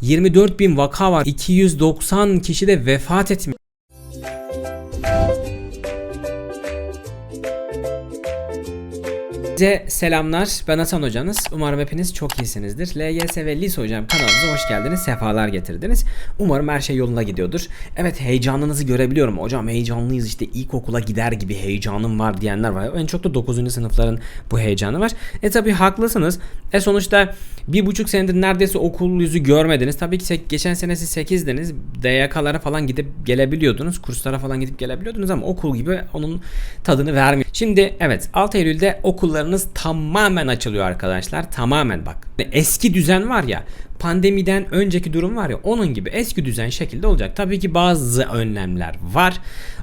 24 bin vaka var. 290 kişi de vefat etmiş. Size selamlar. Ben Hasan hocanız. Umarım hepiniz çok iyisinizdir. LGS ve Lise hocam kanalımıza hoş geldiniz. Sefalar getirdiniz. Umarım her şey yolunda gidiyordur. Evet heyecanınızı görebiliyorum. Hocam heyecanlıyız işte ilkokula gider gibi heyecanım var diyenler var. En çok da 9. sınıfların bu heyecanı var. E tabi haklısınız. E sonuçta bir buçuk senedir neredeyse okul yüzü görmediniz. Tabii ki geçen sene siz 8'diniz. DYK'lara falan gidip gelebiliyordunuz. Kurslara falan gidip gelebiliyordunuz ama okul gibi onun tadını vermiyor. Şimdi evet 6 Eylül'de okullarınız tamamen açılıyor arkadaşlar. Tamamen bak. Eski düzen var ya pandemiden önceki durum var ya onun gibi eski düzen şekilde olacak. Tabii ki bazı önlemler var.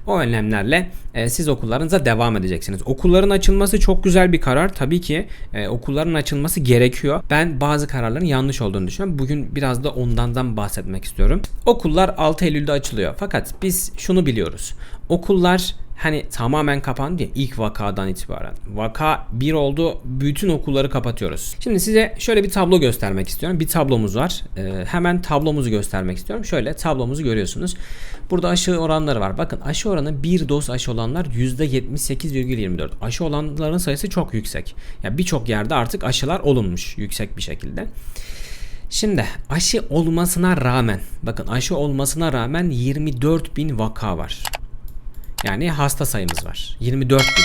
O önlemlerle e, siz okullarınıza devam edeceksiniz. Okulların açılması çok güzel bir karar. Tabii ki e, okulların açılması gerekiyor. Ben bazı kararların yanlış olduğunu düşünüyorum. Bugün biraz da ondan bahsetmek istiyorum. Okullar 6 Eylül'de açılıyor. Fakat biz şunu biliyoruz. Okullar hani tamamen kapandı ya ilk vakadan itibaren. Vaka bir oldu bütün okulları kapatıyoruz. Şimdi size şöyle bir tablo göstermek istiyorum. Bir tablomuz var. Ee, hemen tablomuzu göstermek istiyorum. Şöyle tablomuzu görüyorsunuz. Burada aşı oranları var. Bakın aşı oranı bir doz aşı olanlar %78,24. Aşı olanların sayısı çok yüksek. Yani birçok yerde artık aşılar olunmuş yüksek bir şekilde. Şimdi aşı olmasına rağmen bakın aşı olmasına rağmen 24 bin vaka var. Yani hasta sayımız var. 24 bin.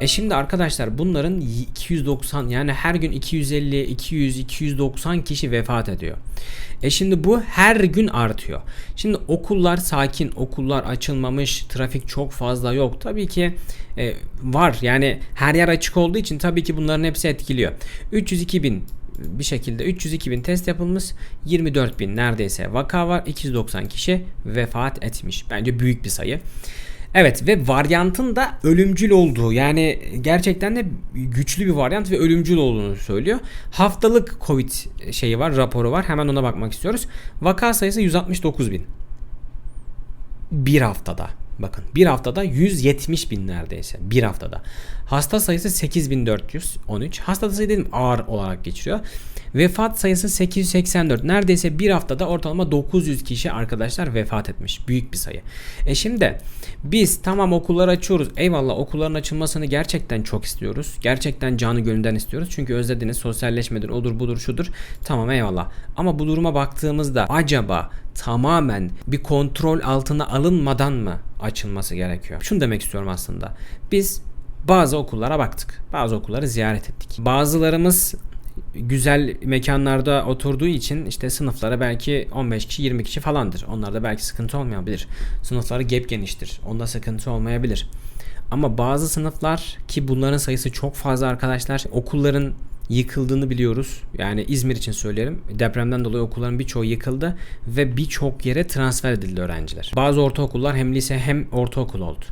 E şimdi arkadaşlar bunların 290 yani her gün 250, 200, 290 kişi vefat ediyor. E şimdi bu her gün artıyor. Şimdi okullar sakin, okullar açılmamış, trafik çok fazla yok. Tabii ki e, var yani her yer açık olduğu için tabii ki bunların hepsi etkiliyor. 302 bin bir şekilde 302 bin test yapılmış 24 bin neredeyse vaka var 290 kişi vefat etmiş bence büyük bir sayı Evet ve varyantın da ölümcül olduğu yani gerçekten de güçlü bir varyant ve ölümcül olduğunu söylüyor. Haftalık Covid şeyi var raporu var hemen ona bakmak istiyoruz. Vaka sayısı 169 bin. Bir haftada. Bakın bir haftada 170 bin neredeyse bir haftada. Hasta sayısı 8413. Hasta sayısı dedim ağır olarak geçiriyor. Vefat sayısı 884. Neredeyse bir haftada ortalama 900 kişi arkadaşlar vefat etmiş. Büyük bir sayı. E şimdi biz tamam okulları açıyoruz. Eyvallah okulların açılmasını gerçekten çok istiyoruz. Gerçekten canı gönülden istiyoruz. Çünkü özlediniz sosyalleşmedir odur budur şudur. Tamam eyvallah. Ama bu duruma baktığımızda acaba tamamen bir kontrol altına alınmadan mı açılması gerekiyor? Şunu demek istiyorum aslında. Biz bazı okullara baktık. Bazı okulları ziyaret ettik. Bazılarımız güzel mekanlarda oturduğu için işte sınıflara belki 15 kişi 20 kişi falandır. Onlarda belki sıkıntı olmayabilir. Sınıfları gep geniştir. Onda sıkıntı olmayabilir. Ama bazı sınıflar ki bunların sayısı çok fazla arkadaşlar okulların yıkıldığını biliyoruz. Yani İzmir için söylerim. Depremden dolayı okulların birçoğu yıkıldı ve birçok yere transfer edildi öğrenciler. Bazı ortaokullar hem lise hem ortaokul oldu.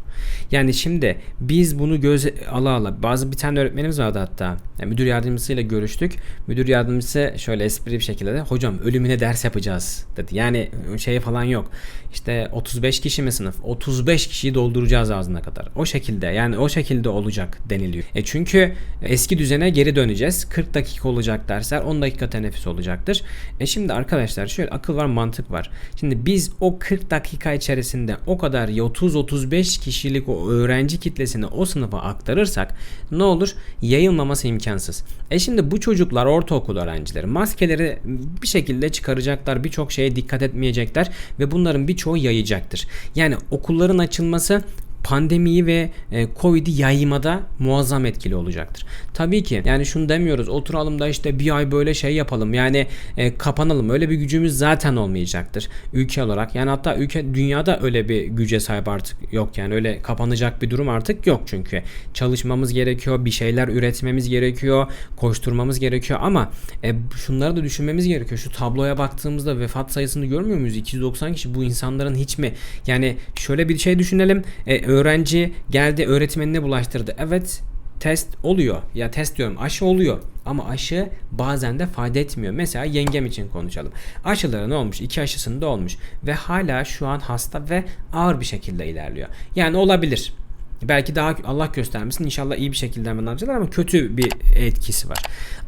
Yani şimdi biz bunu göz ala ala bazı bir tane öğretmenimiz vardı hatta. Yani müdür yardımcısıyla görüştük. Müdür yardımcısı şöyle espri bir şekilde de hocam ölümüne ders yapacağız dedi. Yani şey falan yok. İşte 35 kişi mi sınıf? 35 kişiyi dolduracağız ağzına kadar. O şekilde yani o şekilde olacak deniliyor. E çünkü eski düzene geri döneceğiz. 40 dakika olacak dersler 10 dakika teneffüs olacaktır. E şimdi arkadaşlar şöyle akıl var mantık var. Şimdi biz o 40 dakika içerisinde o kadar 30-35 kişilik o öğrenci kitlesini o sınıfa aktarırsak ne olur? Yayılmaması imkansız. E şimdi bu çocuklar ortaokul öğrencileri maskeleri bir şekilde çıkaracaklar. Birçok şeye dikkat etmeyecekler ve bunların birçoğu yayacaktır. Yani okulların açılması pandemiyi ve e, Covid'i yaymada muazzam etkili olacaktır. Tabii ki yani şunu demiyoruz oturalım da işte bir ay böyle şey yapalım. Yani e, kapanalım. Öyle bir gücümüz zaten olmayacaktır ülke olarak. Yani hatta ülke dünyada öyle bir güce sahip artık yok. Yani öyle kapanacak bir durum artık yok çünkü. Çalışmamız gerekiyor bir şeyler üretmemiz gerekiyor koşturmamız gerekiyor. Ama e, şunları da düşünmemiz gerekiyor. Şu tabloya baktığımızda vefat sayısını görmüyor muyuz? 290 kişi bu insanların hiç mi? Yani şöyle bir şey düşünelim. E, öğrenci geldi öğretmenine bulaştırdı. Evet test oluyor. Ya test diyorum aşı oluyor. Ama aşı bazen de fayda etmiyor. Mesela yengem için konuşalım. Aşıları ne olmuş? İki aşısında olmuş. Ve hala şu an hasta ve ağır bir şekilde ilerliyor. Yani olabilir. Belki daha Allah göstermesin inşallah iyi bir şekilde hemen alacaklar ama kötü bir etkisi var.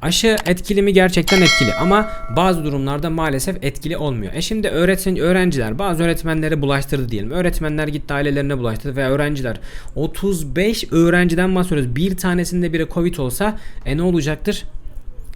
Aşı etkili mi? Gerçekten etkili ama bazı durumlarda maalesef etkili olmuyor. E şimdi öğretmen öğrenciler bazı öğretmenleri bulaştırdı diyelim. Öğretmenler gitti ailelerine bulaştırdı ve öğrenciler 35 öğrenciden bahsediyoruz. Bir tanesinde biri Covid olsa e ne olacaktır?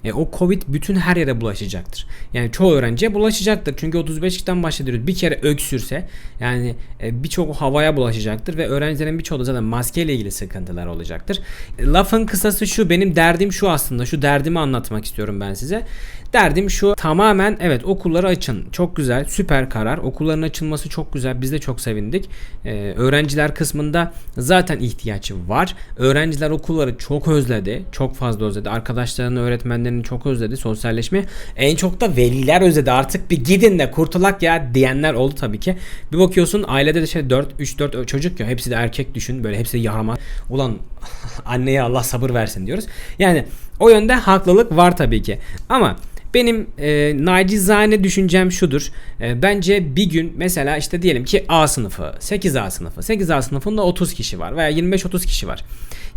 E, o Covid bütün her yere bulaşacaktır. Yani çoğu öğrenciye bulaşacaktır. Çünkü 35'ten bahsediyoruz. Bir kere öksürse yani e, birçok havaya bulaşacaktır ve öğrencilerin birçoğu da zaten maskeyle ilgili sıkıntılar olacaktır. E, lafın kısası şu benim derdim şu aslında. Şu derdimi anlatmak istiyorum ben size. Derdim şu tamamen evet okulları açın. Çok güzel süper karar. Okulların açılması çok güzel. Biz de çok sevindik. Ee, öğrenciler kısmında zaten ihtiyaç var. Öğrenciler okulları çok özledi. Çok fazla özledi. Arkadaşlarını öğretmenlerini çok özledi. Sosyalleşmeyi. En çok da veliler özledi. Artık bir gidin de kurtulak ya diyenler oldu tabii ki. Bir bakıyorsun ailede de şey 4 3 4 çocuk ya hepsi de erkek düşün. Böyle hepsi yaramaz. Ulan anneye Allah sabır versin diyoruz. Yani o yönde haklılık var tabii ki. Ama benim e, nacizane düşüncem şudur. E, bence bir gün mesela işte diyelim ki A sınıfı, 8A sınıfı. 8A sınıfında 30 kişi var veya 25-30 kişi var.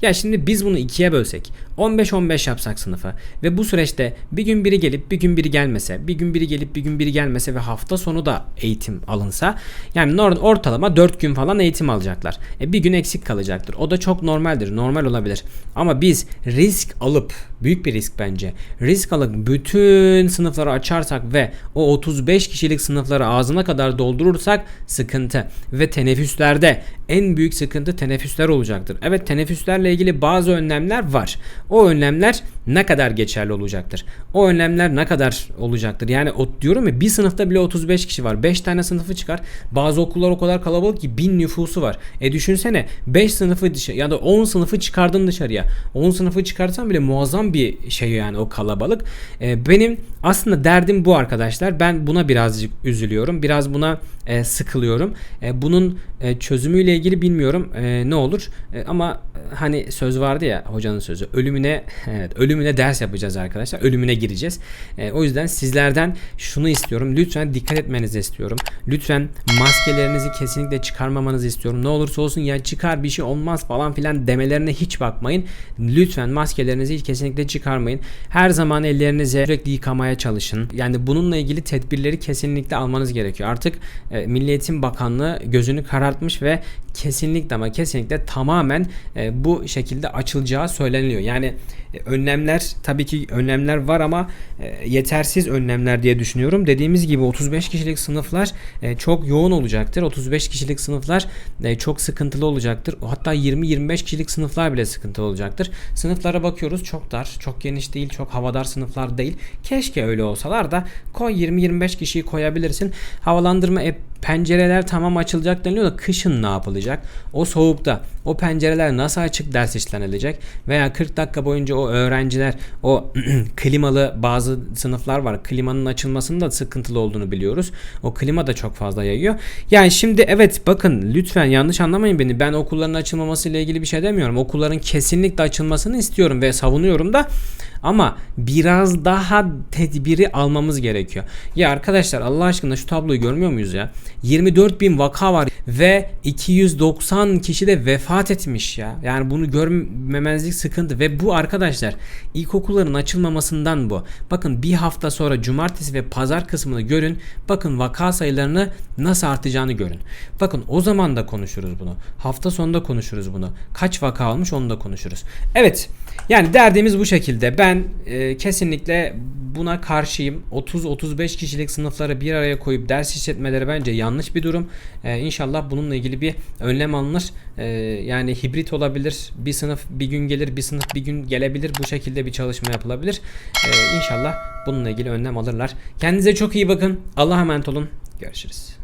Ya şimdi biz bunu ikiye bölsek 15-15 yapsak sınıfı ve bu süreçte bir gün biri gelip bir gün biri gelmese bir gün biri gelip bir gün biri gelmese ve hafta sonu da eğitim alınsa yani ortalama 4 gün falan eğitim alacaklar. E bir gün eksik kalacaktır. O da çok normaldir. Normal olabilir. Ama biz risk alıp büyük bir risk bence. Risk alıp bütün sınıfları açarsak ve o 35 kişilik sınıfları ağzına kadar doldurursak sıkıntı. Ve teneffüslerde en büyük sıkıntı teneffüsler olacaktır. Evet teneffüslerle ilgili bazı önlemler var. O önlemler ne kadar geçerli olacaktır? O önlemler ne kadar olacaktır? Yani o, diyorum ya bir sınıfta bile 35 kişi var. 5 tane sınıfı çıkar. Bazı okullar o kadar kalabalık ki 1000 nüfusu var. E düşünsene 5 sınıfı dışarı ya da 10 sınıfı çıkardın dışarıya. 10 sınıfı çıkarsan bile muazzam bir şey yani o kalabalık. E, benim aslında derdim bu arkadaşlar. Ben buna birazcık üzülüyorum. Biraz buna e, sıkılıyorum. E, bunun e, çözümüyle ilgili bilmiyorum e, ne olur. E, ama e, söz vardı ya hocanın sözü. Ölümüne evet ölümüne ders yapacağız arkadaşlar. Ölümüne gireceğiz. E, o yüzden sizlerden şunu istiyorum. Lütfen dikkat etmenizi istiyorum. Lütfen maskelerinizi kesinlikle çıkarmamanızı istiyorum. Ne olursa olsun ya çıkar bir şey olmaz falan filan demelerine hiç bakmayın. Lütfen maskelerinizi hiç kesinlikle çıkarmayın. Her zaman ellerinizi sürekli yıkamaya çalışın. Yani bununla ilgili tedbirleri kesinlikle almanız gerekiyor. Artık e, Milli Eğitim Bakanlığı gözünü karartmış ve kesinlikle ama kesinlikle tamamen e, bu şekilde açılacağı söyleniliyor. Yani e, önlemler tabii ki önlemler var ama e, yetersiz önlemler diye düşünüyorum. Dediğimiz gibi 35 kişilik sınıflar e, çok yoğun olacaktır. 35 kişilik sınıflar çok sıkıntılı olacaktır. Hatta 20-25 kişilik sınıflar bile sıkıntılı olacaktır. Sınıflara bakıyoruz çok dar, çok geniş değil, çok havadar sınıflar değil. Keşke öyle olsalar da koy 20-25 kişiyi koyabilirsin. Havalandırma pencereler tamam açılacak deniliyor da kışın ne yapılacak? O soğukta o pencereler nasıl açık ders işlenilecek? Veya 40 dakika boyunca o öğrenciler o klimalı bazı sınıflar var. Klimanın açılmasının da sıkıntılı olduğunu biliyoruz. O klima da çok fazla yayıyor. Yani şimdi evet bakın lütfen yanlış anlamayın beni. Ben okulların açılmaması ile ilgili bir şey demiyorum. Okulların kesinlikle açılmasını istiyorum ve savunuyorum da ama biraz daha tedbiri almamız gerekiyor. Ya arkadaşlar Allah aşkına şu tabloyu görmüyor muyuz ya? 24 bin vaka var ve 290 kişi de vefat etmiş ya. Yani bunu görmemezlik sıkıntı ve bu arkadaşlar ilkokulların açılmamasından bu. Bakın bir hafta sonra cumartesi ve pazar kısmını görün. Bakın vaka sayılarını nasıl artacağını görün. Bakın o zaman da konuşuruz bunu. Hafta sonunda konuşuruz bunu. Kaç vaka olmuş onu da konuşuruz. Evet. Yani derdimiz bu şekilde. Ben e, kesinlikle buna karşıyım. 30-35 kişilik sınıfları bir araya koyup ders işletmeleri bence yanlış bir durum. E, inşallah bununla ilgili bir önlem alınır. E, yani hibrit olabilir. Bir sınıf bir gün gelir, bir sınıf bir gün gelebilir. Bu şekilde bir çalışma yapılabilir. E, inşallah bununla ilgili önlem alırlar. Kendinize çok iyi bakın. Allah'a emanet olun. Görüşürüz.